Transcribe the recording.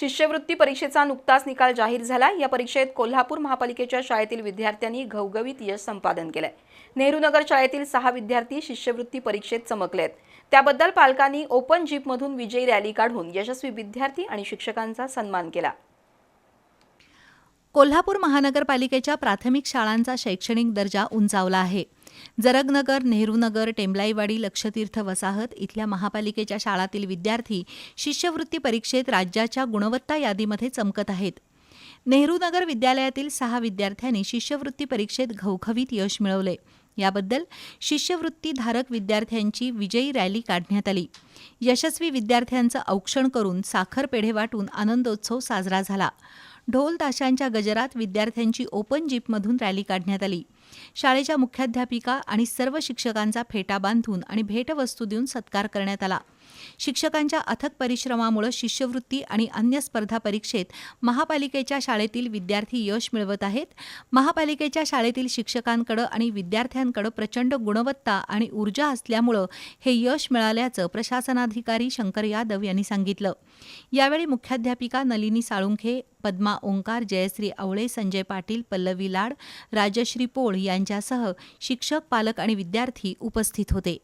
शिष्यवृत्ती परीक्षेचा नुकताच निकाल जाहीर झाला. या परीक्षेत कोल्हापूर महापालिकेच्या शाळेतील विद्यार्थ्यांनी घवघवीत यश संपादन केलंय. नेहरूनगर शाळेतील सहा विद्यार्थी शिष्यवृत्ती परीक्षेत चमकलेत. त्याबद्दल पालकांनी ओपन जीपमधून विजयी रॅली काढून यशस्वी विद्यार्थी आणि शिक्षकांचा सन्मान केला. कोल्हापूर महानगरपालिकेच्या प्राथमिक शाळांचा शैक्षणिक दर्जा उंचावला आहे. जरगनगर नेहरूनगर टेंबलाईवाडी लक्षतीर्थ वसाहत इथल्या महापालिकेच्या शाळातील विद्यार्थी शिष्यवृत्ती परीक्षेत राज्याच्या गुणवत्ता यादीमध्ये चमकत आहेत. नेहरूनगर विद्यालयातील सहा विद्यार्थ्यांनी शिष्यवृत्ती परीक्षेत घवघवीत यश मिळवले. याबद्दल शिष्यवृत्तीधारक विद्यार्थ्यांची विजयी रॅली काढण्यात आली. यशस्वी विद्यार्थ्यांचं औक्षण करून साखर पेढे वाटून आनंदोत्सव साजरा झाला. ढोल ताशांच्या गजरात विद्यार्थ्यांची ओपन जीपमधून रॅली काढण्यात आली. शाळेच्या मुख्याध्यापिका आणि सर्व शिक्षकांचा फेटा बांधून आणि भेटवस्तू देऊन सत्कार करण्यात आला. शिक्षकांच्या अथक परिश्रमामुळे शिष्यवृत्ती आणि अन्य स्पर्धा परीक्षेत महापालिकेच्या शाळेतील विद्यार्थी यश मिळवत आहेत. महापालिकेच्या शाळेतील शिक्षकांकडं आणि विद्यार्थ्यांकडं प्रचंड गुणवत्ता आणि ऊर्जा असल्यामुळं हे यश मिळाल्याचं प्रशासनाधिकारी शंकर यादव यांनी सांगितलं. यावेळी मुख्याध्यापिका नलिनी साळुंखे पद्मा ओंकार जयश्री आवळे संजय पाटील पल्लवी लाड राजश्री पोळ यांच्यासह शिक्षक पालक आणि विद्यार्थी उपस्थित होते.